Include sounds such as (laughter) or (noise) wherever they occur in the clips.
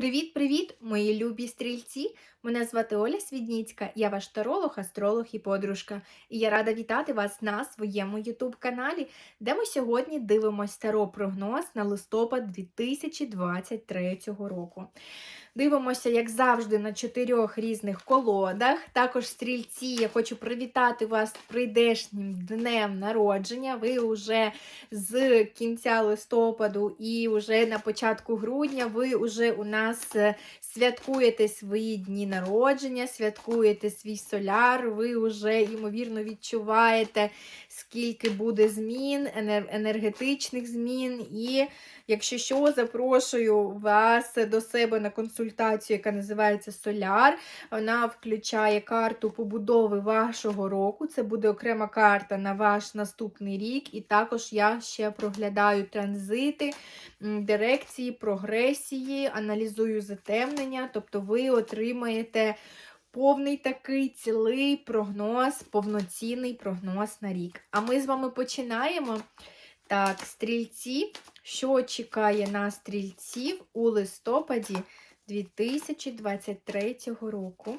Привіт-привіт, мої любі стрільці! Мене звати Оля Свідніцька, я ваш таролог, астролог і подружка. І я рада вітати вас на своєму ютуб-каналі, де ми сьогодні дивимося таро-прогноз на листопад 2023 року. Дивимося, як завжди, на чотирьох різних колодах. Також стрільці, я хочу привітати вас прийдешнім днем народження. Ви вже з кінця листопаду і вже на початку грудня ви вже у нас е, святкуєте свої дні народження, святкуєте свій соляр, ви вже, ймовірно, відчуваєте, скільки буде змін, енергетичних змін. І якщо що, запрошую вас до себе на консультацію, яка називається Соляр. Вона включає карту побудови вашого року. Це буде окрема карта на ваш наступний рік. І також я ще проглядаю транзити, дирекції, прогресії, аналізую затемнення, тобто ви отримаєте. Повний такий цілий прогноз, повноцінний прогноз на рік. А ми з вами починаємо. Так, стрільці. Що чекає на стрільців у листопаді 2023 року?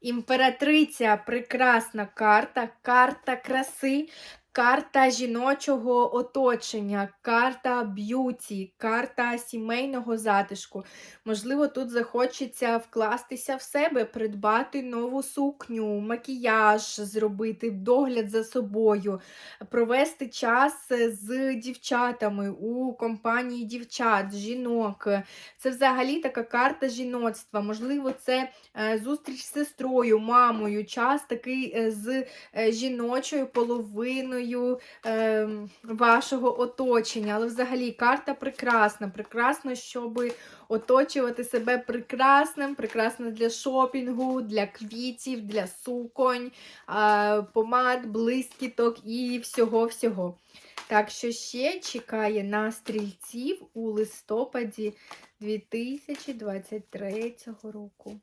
Імператриця прекрасна карта, карта краси, карта жіночого оточення, карта б'юті, карта сімейного затишку. Можливо, тут захочеться вкластися в себе, придбати нову сукню, макіяж, зробити догляд за собою, провести час з дівчатами у компанії дівчат, жінок. Це взагалі така карта жіноцтва. Можливо, це е, зустріч з сестрою, мамою, час такий е, з е, жіночою половиною е, вашого оточення. Але взагалі карта прекрасна. Прекрасна, щоб оточувати себе прекрасним, прекрасна для шопінгу, для квітів, для суконь, е, помад, блискіток і всього-всього. Так що ще чекає на стрільців у листопаді 2023 року.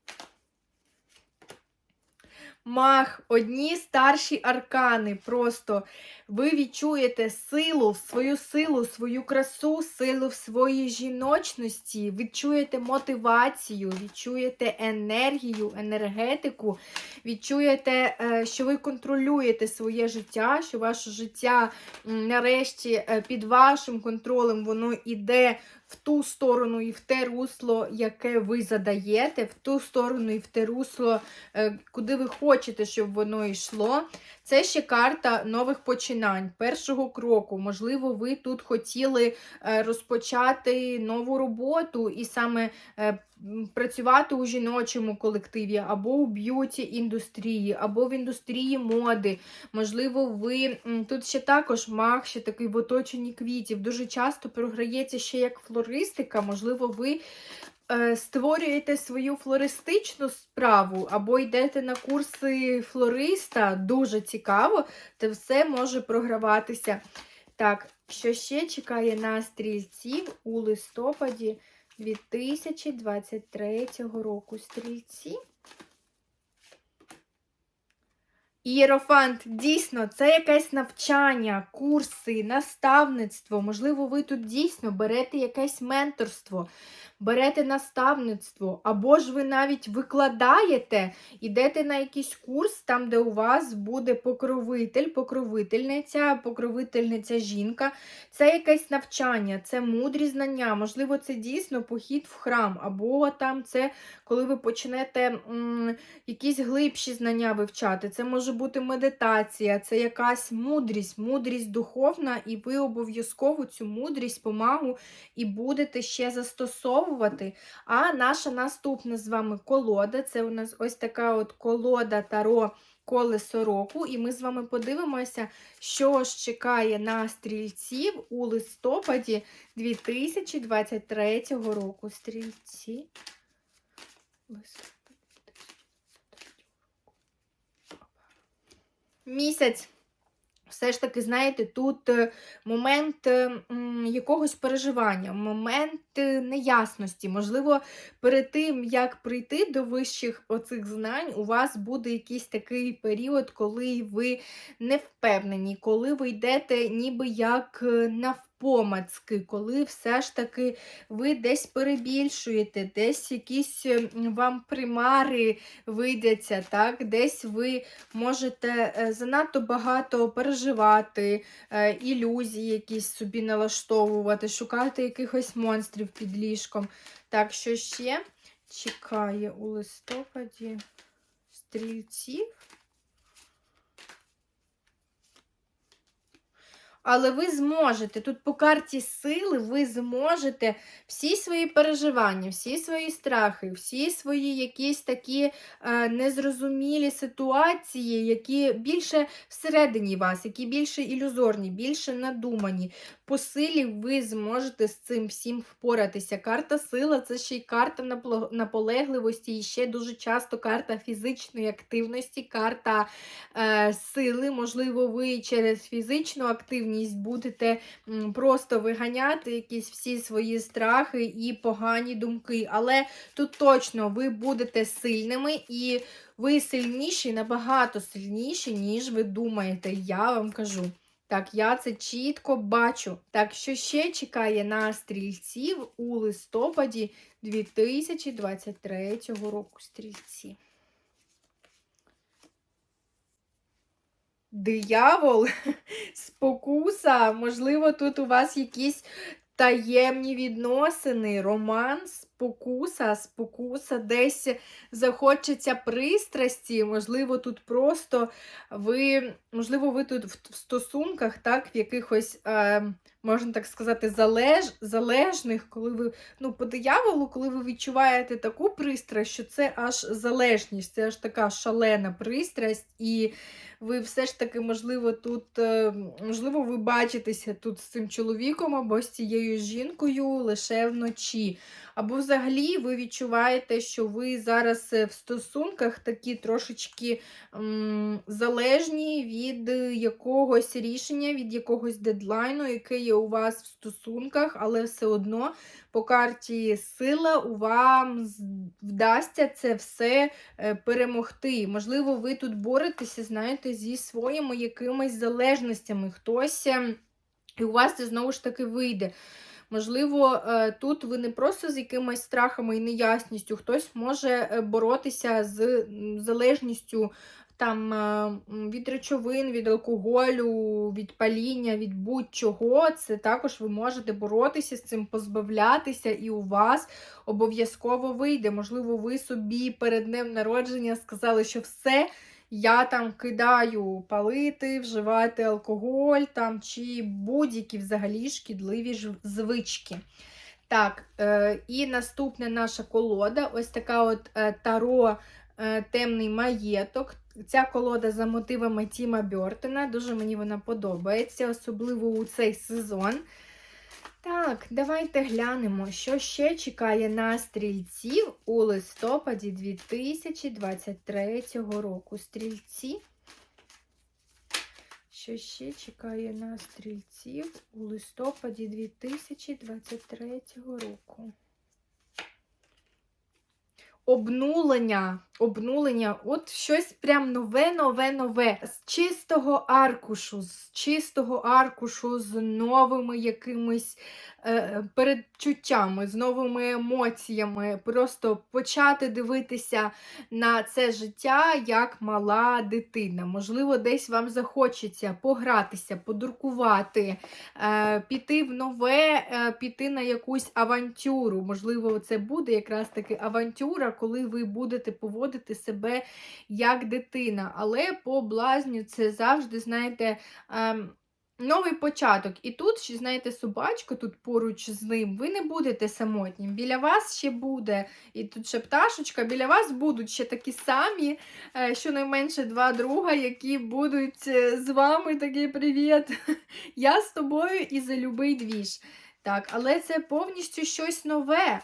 Мах, одні старші аркани. Просто ви відчуєте силу, свою силу, свою красу, силу в своїй жіночності, відчуєте мотивацію, відчуєте енергію, енергетику, відчуєте, е, що ви контролюєте своє життя, що ваше життя нарешті е, під вашим контролем воно йде в ту сторону і в те русло, яке ви задаєте, в ту сторону і в те русло, е, куди ви хочете, щоб воно йшло. Це ще карта нових починань, першого кроку. Можливо, ви тут хотіли е, розпочати нову роботу і саме е, працювати у жіночому колективі, або у б'юті індустрії, або в індустрії моди. Можливо, ви тут ще також мах, ще такий в оточенні квітів. Дуже часто програється ще як флористика. Можливо, ви створюєте свою флористичну справу, або йдете на курси флориста, дуже цікаво, це все може програватися. Так, що ще чекає на стрільців у листопаді 2023 року? Стрільці? Ієрофант, дійсно, це якесь навчання, курси, наставництво. Можливо, ви тут дійсно берете якесь менторство, берете наставництво, або ж ви навіть викладаєте, йдете на якийсь курс, там, де у вас буде покровитель, покровительниця, покровительниця жінка. Це якесь навчання, це мудрі знання. Можливо, це дійсно похід в храм, або там це коли ви почнете м, якісь глибші знання вивчати. Це може бути медитація, це якась мудрість, мудрість духовна, і ви обов'язково цю мудрість, помагу і будете ще застосовувати. А наша наступна з вами колода це у нас ось така от колода Таро. Колесо року, і ми з вами подивимося, що ж чекає на стрільців у листопаді 2023 року. Стрільці. Листопад 2023 року. Місяць. Все ж таки, знаєте, тут е, момент е, якогось переживання, момент е, неясності. Можливо, перед тим, як прийти до вищих оцих знань, у вас буде якийсь такий період, коли ви не впевнені, коли ви йдете ніби як навпаки. Помацки, коли все ж таки ви десь перебільшуєте, десь якісь вам примари видяться, так? десь ви можете е, занадто багато переживати, е, ілюзії якісь собі налаштовувати, шукати якихось монстрів під ліжком. Так, що ще чекає у листопаді стрільців? Але ви зможете, тут по карті сили ви зможете всі свої переживання, всі свої страхи, всі свої якісь такі е, незрозумілі ситуації, які більше всередині вас, які більше ілюзорні, більше надумані. По силі ви зможете з цим всім впоратися. Карта сила це ще й карта наполегливості, і ще дуже часто карта фізичної активності, карта е, сили. Можливо, ви через фізичну активність будете просто виганяти якісь всі свої страхи і погані думки. Але тут точно ви будете сильними і ви сильніші, набагато сильніші, ніж ви думаєте. Я вам кажу. Так, я це чітко бачу. Так, що ще чекає на стрільців у листопаді 2023 року стрільці? Диявол, (laughs) спокуса, можливо, тут у вас якісь таємні відносини, роман, спокуса, спокуса, десь захочеться пристрасті, можливо, тут просто ви, можливо, ви тут в стосунках, так, в якихось, е, можна так сказати, залеж, залежних, коли ви, ну, по дияволу, коли ви відчуваєте таку пристрасть, що це аж залежність, це аж така шалена пристрасть, і ви все ж таки, можливо, тут, е, можливо, ви бачитеся тут з цим чоловіком або з цією жінкою лише вночі. Або взагалі ви відчуваєте, що ви зараз е, в стосунках такі трошечки м, залежні від е, якогось рішення, від якогось дедлайну, яке є у вас в стосунках, але все одно по карті сила вам вдасться це все е, перемогти. Можливо, ви тут боретеся, знаєте, зі своїми якимись залежностями. Хтось. ем, І у вас це знову ж таки вийде. Можливо, е, тут ви не просто з якимись страхами і неясністю, хтось може е, боротися з залежністю там, е, від речовин, від алкоголю, від паління, від будь-чого. Це також ви можете боротися з цим, позбавлятися, і у вас обов'язково вийде. Можливо, ви собі перед днем народження сказали, що все. Я там кидаю палити, вживати алкоголь там, чи будь-які взагалі шкідливі звички. Так, е, і наступна наша колода ось така от е, таро е, темний маєток. Ця колода за мотивами Тіма Бьортона. Дуже мені вона подобається, особливо у цей сезон. Так, давайте глянемо, що ще чекає на стрільців у листопаді 2023 року. Стрільці. Що ще чекає на стрільців у листопаді 2023 року? Обнулення, обнулення, от щось прям нове, нове, нове. З чистого аркушу, з чистого аркушу, з новими якимись е, передчуттями, з новими емоціями. Просто почати дивитися на це життя як мала дитина. Можливо, десь вам захочеться погратися, подуркувати, е, піти в нове, е, піти на якусь авантюру. Можливо, це буде якраз таки авантюра, коли ви будете поводити себе як дитина. Але по блазню це завжди, знаєте, ем, новий початок. І тут, ще, знаєте, собачка тут поруч з ним, ви не будете самотнім. Біля вас ще буде, і тут ще пташечка, біля вас будуть ще такі самі, е, щонайменше два друга, які будуть е, з вами такий привіт. (laughs) Я з тобою і за любий двіж. Так, але це повністю щось нове.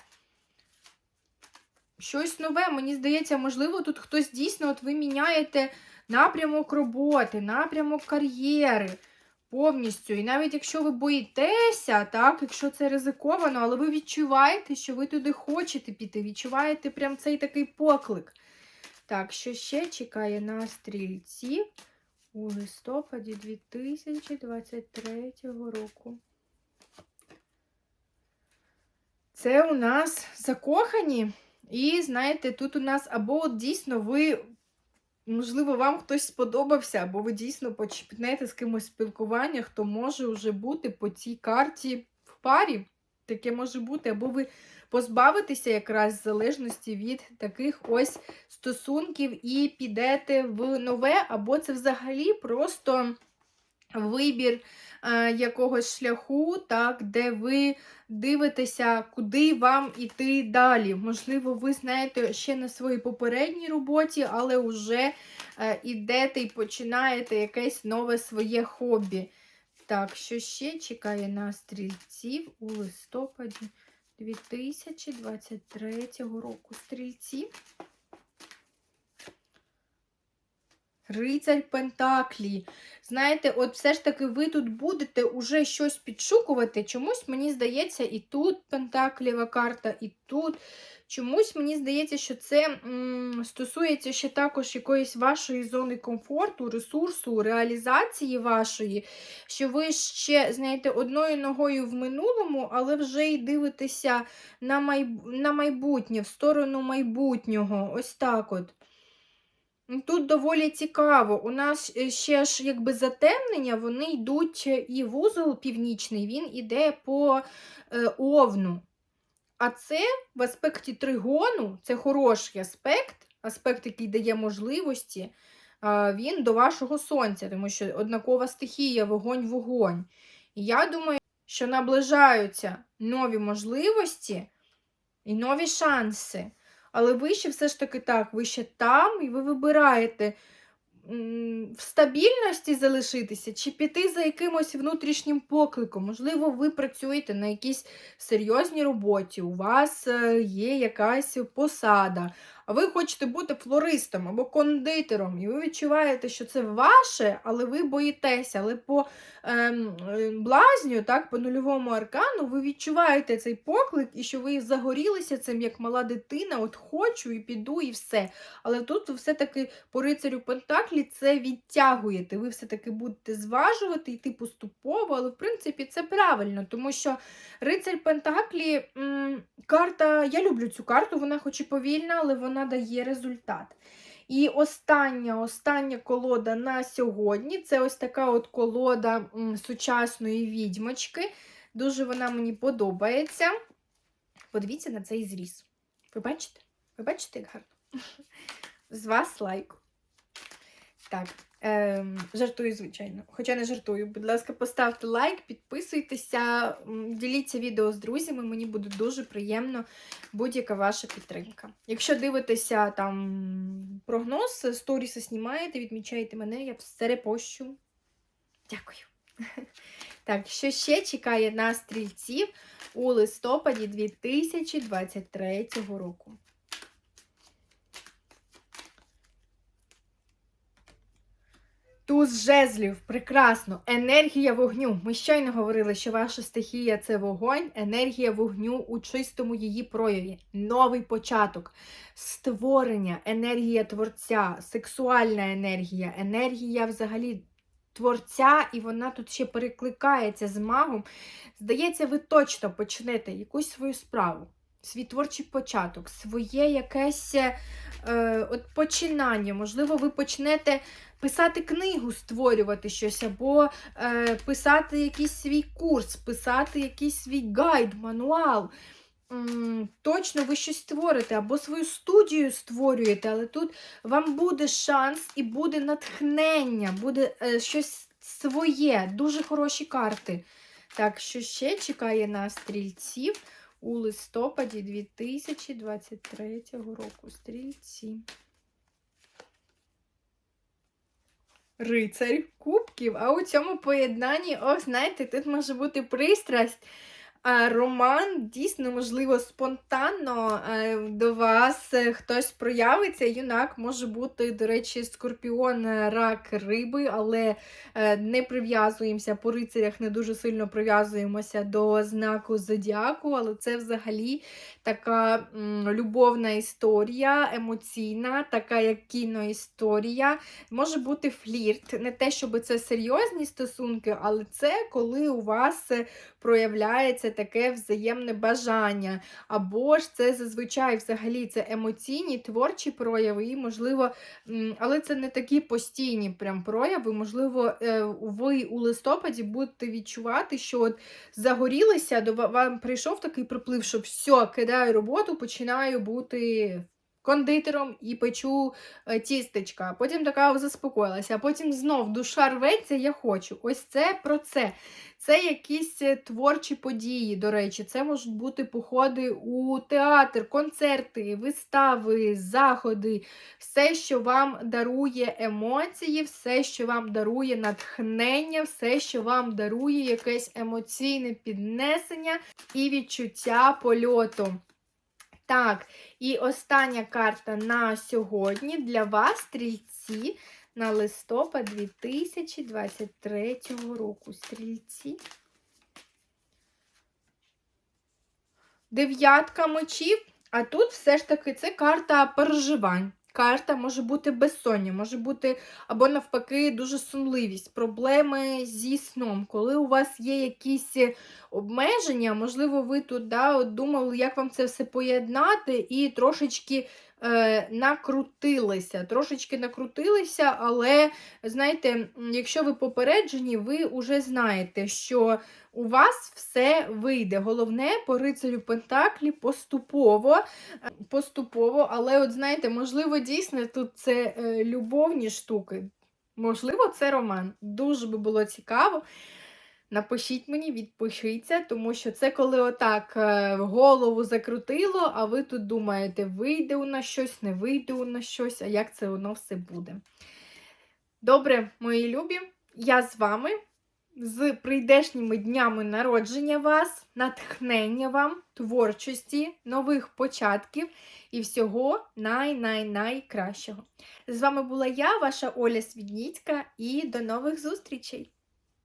Щось нове, мені здається, можливо, тут хтось дійсно, от ви міняєте напрямок роботи, напрямок кар'єри повністю. І навіть якщо ви боїтеся, так, якщо це ризиковано, але ви відчуваєте, що ви туди хочете піти, відчуваєте прям цей такий поклик. Так, що ще чекає на стрільців у листопаді 2023 року? Це у нас закохані. І знаєте, тут у нас або дійсно ви, можливо, вам хтось сподобався, або ви дійсно почнете з кимось спілкування, хто може вже бути по цій карті в парі. Таке може бути, або ви позбавитеся якраз залежності від таких ось стосунків і підете в нове, або це взагалі просто вибір е, якогось шляху, так, де ви дивитеся, куди вам іти далі. Можливо, ви знаєте ще на своїй попередній роботі, але вже е, ідете і починаєте якесь нове своє хобі. Так, що ще чекає на стрільців у листопаді 2023 року? Стрільці. Рицарь Пентаклі. Знаєте, от все ж таки ви тут будете уже щось підшукувати. Чомусь мені здається, і тут Пентаклєва карта, і тут. Чомусь мені здається, що це стосується ще також якоїсь вашої зони комфорту, ресурсу, реалізації вашої, що ви ще, знаєте, одною ногою в минулому, але вже й дивитеся на, майб... на майбутнє, в сторону майбутнього. Ось так от. Тут доволі цікаво. У нас е, ще ж якби затемнення, вони йдуть е, і вузол північний, він іде по е, овну. А це в аспекті тригону, це хороший аспект, аспект, який дає можливості, він до вашого сонця, тому що однакова стихія, вогонь-вогонь. І я думаю, що наближаються нові можливості і нові шанси. Але ви ще все ж таки так, ви ще там, і ви вибираєте в стабільності залишитися чи піти за якимось внутрішнім покликом. Можливо, ви працюєте на якійсь серйозній роботі, у вас е, є якась посада, ви хочете бути флористом або кондитером, і ви відчуваєте, що це ваше, але ви боїтеся. Але по ем, е, блазню, так, по нульовому аркану, ви відчуваєте цей поклик, і що ви загорілися цим як мала дитина, от хочу і піду, і все. Але тут ви все-таки по рицарю Пентаклі це відтягуєте. Ви все-таки будете зважувати, йти поступово, але в принципі це правильно, тому що рицарь Пентаклі м, карта, я люблю цю карту, вона хоч і повільна, але вона дає результат. І остання остання колода на сьогодні це ось така от колода сучасної відьмочки. Дуже вона мені подобається. Подивіться на цей зріз. Ви бачите? Ви бачите, як гарно? З вас лайк. Так, ем, жартую, звичайно. Хоча не жартую. Будь ласка, поставте лайк, підписуйтеся, діліться відео з друзями. Мені буде дуже приємно будь-яка ваша підтримка. Якщо дивитеся там прогноз, сторіси знімаєте, відмічаєте мене, я все репощу. Дякую. (laughs) Так, що ще чекає на стрільців у листопаді 2023 року? Туз жезлів, прекрасно. Енергія вогню. Ми щойно говорили, що ваша стихія це вогонь, енергія вогню у чистому її прояві. Новий початок, створення, енергія творця, сексуальна енергія, енергія взагалі творця, і вона тут ще перекликається з магом. Здається, ви точно почнете якусь свою справу, свій творчий початок, своє якесь е, от починання. Можливо, ви почнете писати книгу, створювати щось, або е, писати якийсь свій курс, писати якийсь свій гайд, мануал. Точно ви щось створите, або свою студію створюєте, але тут вам буде шанс і буде натхнення, буде е, щось своє, дуже хороші карти. Так, що ще чекає на стрільців у листопаді 2023 року. Стрільці. Рицарь кубків. А у цьому поєднанні, о, знаєте, тут може бути пристрасть. Роман дійсно, можливо, спонтанно е, до вас е, хтось проявиться. Юнак може бути, до речі, скорпіон, е, рак, риби, але не прив'язуємося по рицарях, не дуже сильно прив'язуємося до знаку зодіаку, але це взагалі така любовна історія, емоційна, така як кіноісторія. Може бути флірт. Не те, щоб це серйозні стосунки, але це коли у вас проявляється це таке взаємне бажання, або ж це зазвичай взагалі це емоційні, творчі прояви, і, можливо, але це не такі постійні прям прояви. Можливо, е, ви у листопаді будете відчувати, що от загорілися, до вам прийшов такий приплив, що все, кидаю роботу, починаю бути кондитером і печу е, тістечка. Потім така заспокоїлася, а потім знов душа рветься, я хочу. Ось це про це. Це якісь е, творчі події, до речі, це можуть бути походи у театр, концерти, вистави, заходи, все, що вам дарує емоції, все, що вам дарує натхнення, все, що вам дарує якесь емоційне піднесення і відчуття польоту. Так, і остання карта на сьогодні для вас, стрільці, на листопад 2023 року. Стрільці. Дев'ятка мечів, а тут все ж таки це карта переживань. Карта може бути безсоння, може бути або навпаки дуже сумливість, проблеми зі сном. Коли у вас є якісь обмеження, можливо, ви тут да, думали, як вам це все поєднати, і трошечки е, накрутилися. Трошечки накрутилися, але знаєте, якщо ви попереджені, ви вже знаєте, що у вас все вийде. Головне по рицарю Пентаклі поступово, е, поступово, але, от знаєте, можливо, дійсно тут це е, любовні штуки. Можливо, це роман. Дуже би було цікаво. Напишіть мені, відпишіться, тому що це коли отак е, голову закрутило, а ви тут думаєте, вийде у нас щось, не вийде у нас щось, а як це воно все буде. Добре, мої любі, я з вами. З прийдешніми днями народження вас, натхнення вам, творчості, нових початків і всього най-най-найкращого. З вами була я, ваша Оля Свідніцька, і до нових зустрічей!